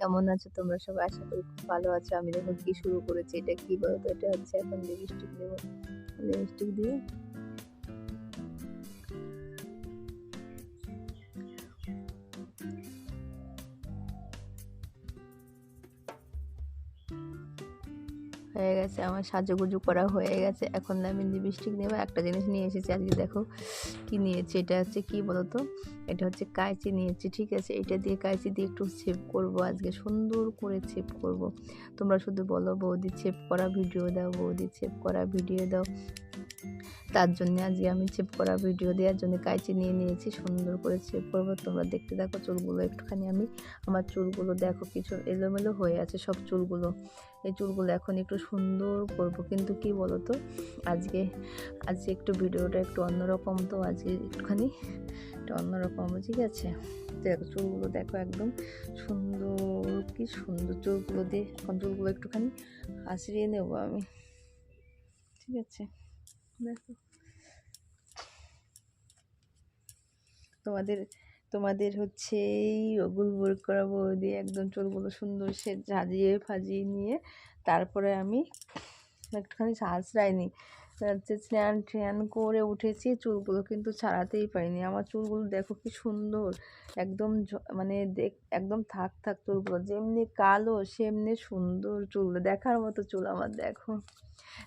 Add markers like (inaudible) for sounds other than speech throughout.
কেমন আছো? তোমরা সবাই আশা করি খুব ভালো আছো। আমি দেখো কি শুরু করেছি। এটা কি বলতো? এটা হচ্ছে এখন লিপস্টিক দেবো। লিপস্টিক দিয়ে গেছে, আমার সাজুগুজু করা হয়ে গেছে। এখন আমি লিপস্টিক নেব, একটা জিনিস নিয়ে এসেছি আজকে, দেখো কি নিয়েছি, এটা হচ্ছে কি বলতো? এটা হচ্ছে কাঁচি নিয়েছি, ঠিক আছে? এটা দিয়ে কাঁচি দিয়ে একটু ছেপ করব আজকে, সুন্দর করে ছেপ করব। তোমরা শুধু বলো বৌদি ছেপ করা ভিডিও দাও, বৌদি ছেপ করা ভিডিও দাও। তার জন্য আজকে আমি চেপ করা ভিডিও দেওয়ার জন্য কাঁচি নিয়ে নিয়েছি, সুন্দর করে চেপ করব তোমরা দেখতে দেখো চুলগুলো একটুখানি আমি, আমার চুলগুলো দেখো কিছু এলোমেলো হয়ে আছে সব চুলগুলো। এই চুলগুলো এখন একটু সুন্দর করব, কিন্তু কি বলো তো আজকে আজকে একটু ভিডিওটা একটু অন্যরকম, তো আজকে একটুখানি একটু অন্যরকম, ঠিক আছে? দেখো চুলগুলো দেখো একদম সুন্দর, কি সুন্দর চুলগুলো দিয়ে এখন চুলগুলো একটুখানি আঁচড়িয়ে নেব আমি, ঠিক আছে? দেখো। তোমাদের তোমাদের হচ্ছে এই গুলগুল করা দিয়ে একদম চুলগুলো সুন্দর সে সাজিয়ে ফাজিয়ে নিয়ে তারপরে আমি একটুখানি আঁচড়াইনি হচ্ছে স্নান ট্যান করে উঠেছি, চুলগুলো কিন্তু ছাড়াতেই পারিনি। আমার চুলগুলো দেখো কি সুন্দর, একদম মানে দেখ, একদম থাক থাক চুলগুলো, যেমনি কালো সেমনি সুন্দর চুল, দেখার মতো চুল আমার, দেখো।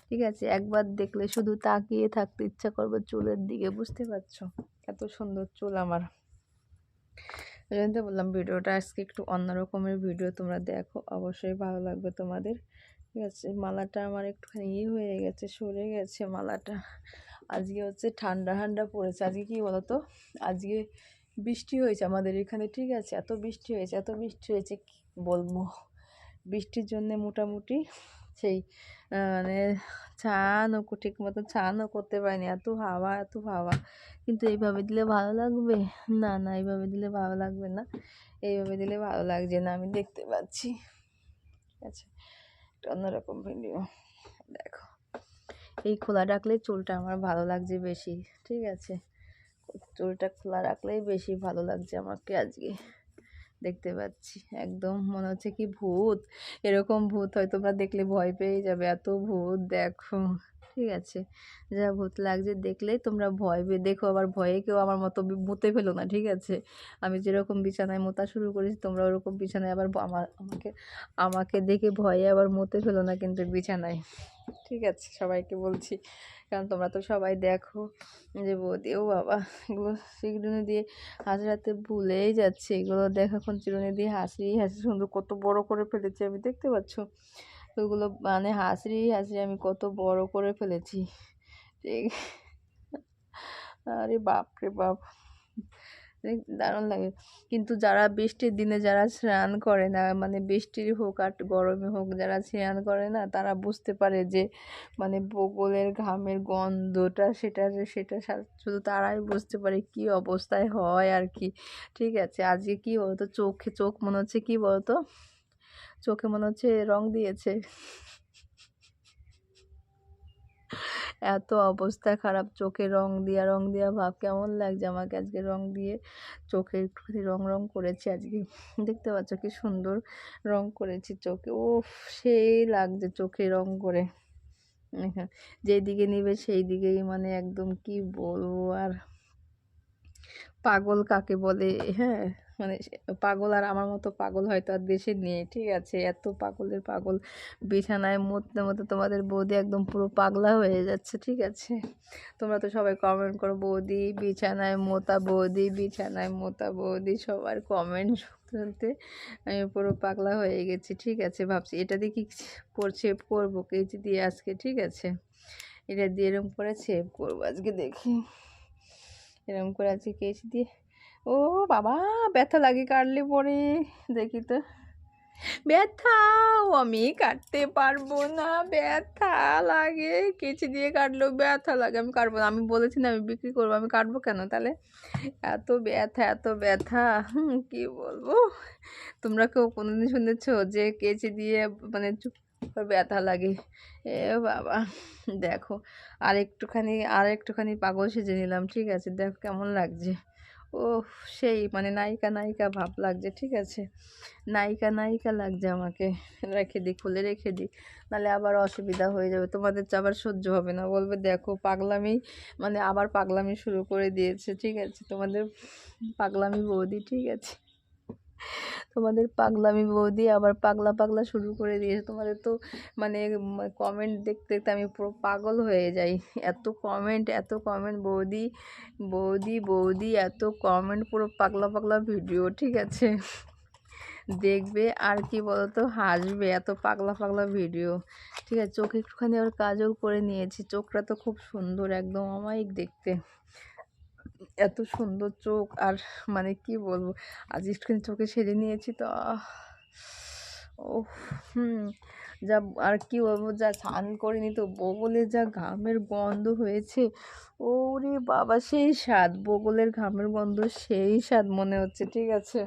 ঠিক আছে, একবার দেখলে শুধু তাকিয়ে থাকতে ইচ্ছা করবে চুলের দিকে, বুঝতে পারছ? এত সুন্দর চুল আমার। ওই জন্য বললাম, ভিডিওটা আজকে একটু অন্যরকমের ভিডিও তোমরা দেখো, অবশ্যই ভালো লাগবে তোমাদের। ঠিক আছে, মালাটা আমার একটুখানি ইয়ে হয়ে গেছে, সরে গেছে মালাটা। আজকে হচ্ছে ঠান্ডা ঠান্ডা পড়েছে। আজকে কী বলতো? আজকে বৃষ্টি হয়েছে আমাদের এখানে, ঠিক আছে? এত বৃষ্টি হয়েছে, এত বৃষ্টি হয়েছে, কী বলব? বৃষ্টির জন্যে মোটামুটি সেই মানে ছানও ঠিক মতো ছানও করতে পারিনি। এত হাওয়া এত হাওয়া। কিন্তু এইভাবে দিলে ভালো লাগবে? না না, এইভাবে দিলে ভালো লাগবে না। এইভাবে দিলে ভালো লাগছে না, আমি দেখতে পাচ্ছি। ঠিক আছে? একটা অন্যরকম ভিডিও দেখো। এই খোলা রাখলে চুলটা আমার ভালো লাগছে বেশি, ঠিক আছে? চুলটা খোলা রাখলেই বেশি ভালো লাগছে আমাকে আজকে। দেখতে পাচ্ছি, একদম মনে হচ্ছে কি ভূত। এরকম ভূত হয়, তোমরা দেখলে ভয় পেয়ে যাবে, এত ভূত, দেখো। ঠিক আছে। যা ভূত লাগছে দেখলেই তোমরা ভয় পেয়ে, দেখো আবার ভয়ে কেউ আমার মতো মুতে ফেলো না, ঠিক আছে? আমি যেরকম বিছানায় মোতা শুরু করেছি, তোমরা ওরকম বিছানায় আবার আমার আমাকে আমাকে দেখে ভয়ে আবার মুতে ফেলো না কিন্তু বিছানায়। ঠিক আছে, সবাইকে বলছি, কারণ তোমরা তো সবাই দেখো যে বৌদি, ও বাবা, এগুলো চিরুনি দিয়ে হাসড়াতে ভুলেই যাচ্ছে। এগুলো দেখো এখন চিরুনি দিয়ে হাসি হাসি, সুন্দর কত বড় করে ফেলেছি, আমি দেখতে পাচ্ছ? ওগুলো মানে হাসি হাসি আমি কত বড় করে ফেলেছি। ঠিক আরে বাপ রে বাপ। দারুণ লাগে। কিন্তু যারা বৃষ্টির দিনে যারা স্নান করে না মানে বৃষ্টির হোক আর গরমে হোক, যারা স্নান করে না, তারা বুঝতে পারে যে মানে বগলের ঘামের গন্ধটা সেটা সেটা শুধু তারাই বুঝতে পারে কি অবস্থায় হয় আর কি। ঠিক আছে, আজকে কি বলতো? চোখে চোখ, মনে হচ্ছে কি বলতো? চোখে মনে হচ্ছে রং দিয়েছে। এত অবস্থা খারাপ, চোখে রং দিয়া রং দিয়া, ভাব কেমন লাগছে আমাকে আজকে রং দিয়ে? চোখে একটুখানি রং রং করেছি আজকে। দেখতে পাচ্ছ কি সুন্দর রং করেছি চোখে। ও সেই লাগছে চোখে রং করে। যেই দিকে নিবে সেই দিকেই মানে একদম কি বলব আর পাগল কাকে বলে? হ্যাঁ। মানে পাগল আর আমার মতো পাগল হয়তো আর দেশে নেই, ঠিক আছে? এত পাগলের পাগল। বিছানায় মরতে মতো তোমাদের বৌদি একদম পুরো পাগলা হয়ে যাচ্ছে, ঠিক আছে? তোমরা তো সবাই কমেন্ট করো, বৌদি, বিছানায় মোতা বৌদি, বিছানায় মোতা বৌদি। সবার কমেন্ট শুনতে আমি পুরো পাগলা হয়ে গেছি, ঠিক আছে? ভাবছি এটা দিয়ে কি সেভ করব কেজি দিয়ে আজকে, ঠিক আছে? এটা দিয়ে এরকম করে সেভ করব আজকে দেখি। এরকম করে আজকে কেচি দিয়ে ও বাবা, ব্যথা লাগে কাটলে পরে। দেখি তো। ব্যথাও আমি কাটতে পারব না। ব্যথা লাগে। কেচি দিয়ে কাটলেও ব্যথা লাগে। আমি কাটবো না। আমি বলেছি না আমি বিক্রি করব। আমি কাটবো কেন তাহলে? এত ব্যথা এত ব্যথা। কী বলব? তোমরা কেউ কোনোদিন শুনেছ যে কেচি দিয়ে মানে ব্যথা লাগে? এ বাবা, দেখো। আর একটুখানি আর একটুখানি পাগল সেজে নিলাম। ঠিক আছে, দেখো কেমন লাগছে। ও সেই মানে নায়িকা নায়িকা ভাব লাগছে, ঠিক আছে? নায়িকা নায়িকা লাগছে আমাকে। রেখে দিই খুলে রেখে দিই নাহলে আবার অসুবিধা হয়ে যাবে। তোমাদের আবার সহ্য হবে না। বলবে, দেখো, পাগলামি মানে আবার পাগলামি শুরু করে দিয়েছে। ঠিক আছে? তোমাদের পাগলামি বৌদি, ঠিক আছে? তোমাদের পাগলামি বৌদি আবার পাগলা পাগলা শুরু করে দিয়েছে। তোমাদের তো মানে কমেন্ট দেখতে দেখতে আমি পুরো পাগল হয়ে যাই। এত কমেন্ট এত কমেন্ট বৌদি বৌদি বৌদি, এত কমেন্ট পুরো পাগলা পাগলা ভিডিও ঠিক আছে? দেখবে আর কি বলতো, হাসবে, এত পাগলা পাগলা ভিডিও ঠিক আছে, চোখে একটুখানি আবার কাজল করে নিয়েছি। চোখটা তো খুব সুন্দর, একদম অমায়িক দেখতে। এত সুন্দর চোখ আর মানে কি বলব? আজ একটুখানি চোখে সেরে নিয়েছি তো ও হুম, যা আর কি বলব? যা স্নান করিনি তো বগলে যা ঘামের গন্ধ হয়েছে, ওরে বাবা, সেই স্বাদ, বগলের ঘামের গন্ধ সেই স্বাদ মনে হচ্ছে, ঠিক আছে?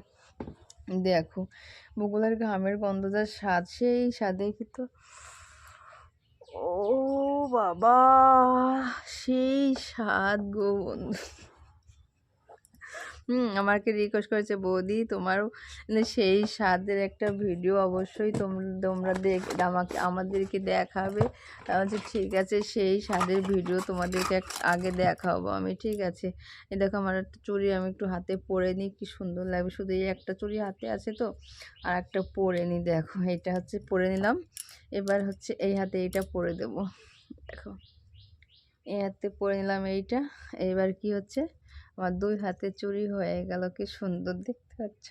দেখো, বগলের ঘামের গন্ধ যা স্বাদ, সেই স্বাদে তো ও বাবা, সেই স্বাদ গো বন্ধু। আমাকে রিকোয়েস্ট করেছে, বৌদি, তোমারও মানে সেই স্বাদের একটা ভিডিও অবশ্যই তোমরা দেখ, আমাকে, আমাদেরকে দেখাবে। বলছে, ঠিক আছে, সেই স্বাদের ভিডিও তোমাদেরকে আগে দেখাবো আমি, ঠিক আছে? এ দেখো, আমার একটা চুড়ি আমি একটু হাতে পরে নিই, কি সুন্দর লাগবে। শুধু এই একটা চুড়ি হাতে আছে তো, আর একটা পরে নিই, দেখো, এটা হচ্ছে পরে নিলাম। এবার হচ্ছে এই হাতে এইটা পরে দেব। দেখো, এই হাতে পরে নিলাম এইটা। এবার কি হচ্ছে? আমার দুই হাতে চুরি হয়ে গেল, কি সুন্দর দেখতে পাচ্ছ?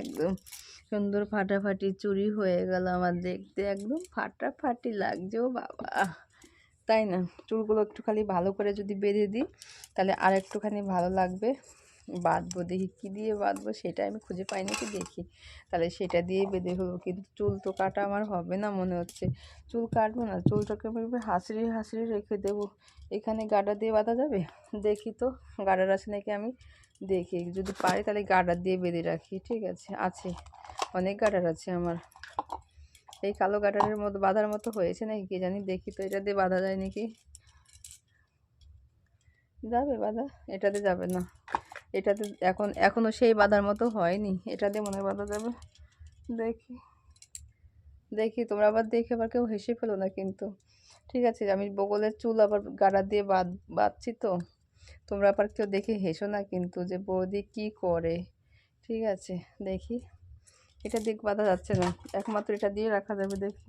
একদম সুন্দর ফাটাফাটি চুরি হয়ে গেল আমার দেখতে, একদম ফাটাফাটি লাগছে, ও বাবা। তাই না? চুলগুলো একটু খালি ভালো করে যদি বেঁধে দিই, তাহলে আর একটুখানি ভালো লাগবে। বাঁধবো, দেখি কী দিয়ে বাঁধবো সেটা আমি খুঁজে পাই নাকি দেখি। তাহলে সেটা দিয়ে বেঁধে হব কিন্তু চুল তো কাটা আমার হবে না মনে হচ্ছে। চুল কাটবো না, চুলটাকে আমি হাসড়ি হাসড়ি রেখে দেবো। এখানে গাডার দিয়ে বাঁধা যাবে? দেখি তো গাডার আছে নাকি আমি? দেখি, যদি পারি তাহলে গাডার দিয়ে বেঁধে রাখি, ঠিক আছে আছে। অনেক গাডার আছে আমার। এই কালো গাডারের মতো, বাঁধার মতো হয়েছে নাকি কে জানি, দেখি তো এটা দিয়ে বাঁধা যায় নাকি? যাবে বাঁধা, এটাতে যাবে না। এটাতে এখন এখনও সেই বাঁধার মতো হয়নি। এটা দিয়ে মনে বাঁধা যাবে। দেখি। দেখি, তোমরা আবার দেখে আবার কেউ হেসে ফেলো না কিন্তু। ঠিক আছে, আমি বগলের চুল আবার গাড়া দিয়ে বাঁধ, বাঁধছি তো। তোমরা আবার কেউ দেখে হেসো না কিন্তু যে বৌদি কি করে। ঠিক আছে, দেখি। এটা দিক বাঁধা যাচ্ছে না। একমাত্র এটা দিয়ে রাখা যাবে, দেখি।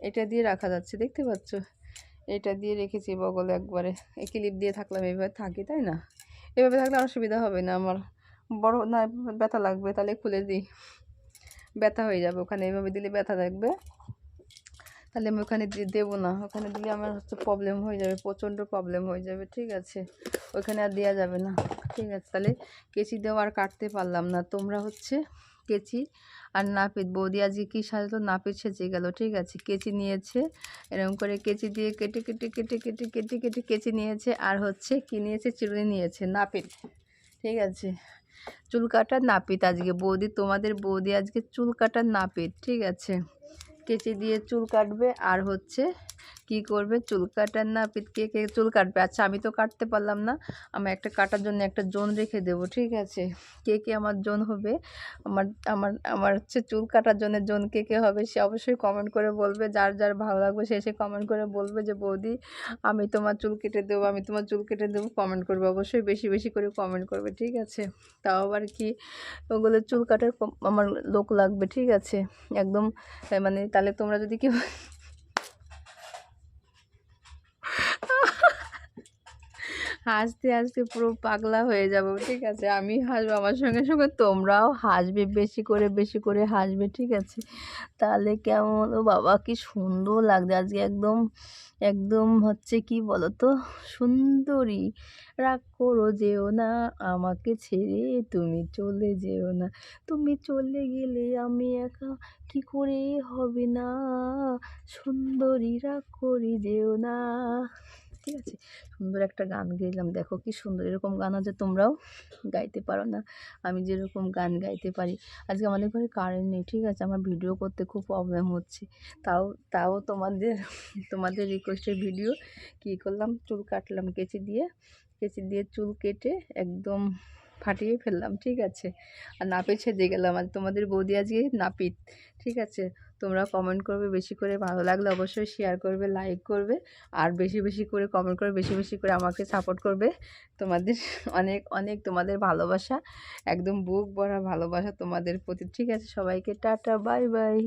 এটা দিয়ে রাখা যাচ্ছে, দেখতে পাচ্ছ? এটা দিয়ে রেখেছি বগলে একবারে। ক্লিপ দিয়ে থাকলাম এইভাবে থাকি, তাই না? এভাবে থাকলে অসুবিধা হবে না আমার। বড় না, ব্যথা লাগবে, তাহলে খুলে দিই। ব্যথা হয়ে যাবে ওখানে, এভাবে দিলে ব্যথা লাগবে তাহলে আমি ওখানে দেবো না। ওখানে দিলে আমার হচ্ছে প্রবলেম হয়ে যাবে, প্রচণ্ড প্রবলেম হয়ে যাবে, ঠিক আছে? ওইখানে আর দেওয়া যাবে না, ঠিক আছে? তাহলে কেচি দেওয়া আর কাটতে পারলাম না। তোমরা হচ্ছে কেচি আর নাপিত, বৌদি আজকে কী সাজলো নাপিত সেজে গেল, ঠিক আছে। কেচি নিয়েছে, এরকম করে কেচি দিয়ে কেটে কেটে কেটে কেটে কেটে কেটে কেচি নিয়েছে আর হচ্ছে কি নিয়েছে? চিরুনি নিয়েছে, নাপিত, ঠিক আছে। চুল কাটার নাপিত আজকে, বৌদি তোমাদের বৌদি আজকে চুল কাটার নাপিত, ঠিক আছে। কেচি দিয়ে চুল কাটবে আর হচ্ছে কি করবে? চুল কাটার না কে কে চুল কাটবে? আচ্ছা আমি তো কাটতে পারলাম না। আমি একটা কাটার জন্য একটা জোন রেখে দেবো, ঠিক আছে? কে কে আমার জোন হবে? আমার আমার আমার হচ্ছে চুল কাটার জন্য জোন কে কে হবে সে অবশ্যই কমেন্ট করে বলবে। যার যার ভালো লাগবে সে সে কমেন্ট করে বলবে যে, বৌদি, আমি তোমার চুল কেটে দেবো, আমি তোমার চুল কেটে দেবো। কমেন্ট করবে, অবশ্যই বেশি বেশি করে কমেন্ট করবে, ঠিক আছে? তাও আবার কি? ওগুলো চুল কাটার আমার লোক লাগবে, ঠিক আছে? একদম মানে তাহলে তোমরা যদি কেউ হাসতে হাসতে পুরো পাগলা হয়ে যাব, ঠিক আছে? আমি হাসবো আমার সঙ্গে সঙ্গে, তোমরাও হাসবে, বেশি করে বেশি করে হাসবে, ঠিক আছে? তাহলে কেমন ও বাবা, কি সুন্দর লাগছে আজকে, একদম একদম হচ্ছে কি বলো তো সুন্দরী। রাগ করো যেও না, আমাকে ছেড়ে তুমি চলে যেও না। তুমি চলে গেলে আমি একা, কি করে হবে না? সুন্দরী, রাগ করি যেও না। ঠিক আছে? সুন্দর একটা গান গেলাম দেখো কি সুন্দর এরকম গান আছে, তোমরাও গাইতে পারো না। আমি যেরকম গান গাইতে পারি। আজকে আমাদের ঘরে কারেন্ট নেই, ঠিক আছে? আমার ভিডিও করতে খুব প্রবলেম হচ্ছে। তাও তাও তোমাদের তোমাদের রিকোয়েস্টের ভিডিও কী করলাম? চুল কাটলাম কেচি দিয়ে। কেচি দিয়ে চুল কেটে একদম ফাটিয়ে ফেললাম, ঠিক আছে? আর নাপে ছেদে গেলাম। আর তোমাদের বৌদি আজকে নাপিত, ঠিক আছে? তোমরা কমেন্ট করবে, বেশি করে ভালো লাগলে অবশ্যই শেয়ার করবে লাইক করবে, আর বেশি বেশি করে কমেন্ট করে বেশি বেশি করে আমাকে সাপোর্ট করবে। তোমাদের (laughs) অনেক অনেক তোমাদের ভালোবাসা, একদম বুক ভরা ভালোবাসা তোমাদের প্রতি। ঠিক আছে, সবাইকে টাটা বাই বাই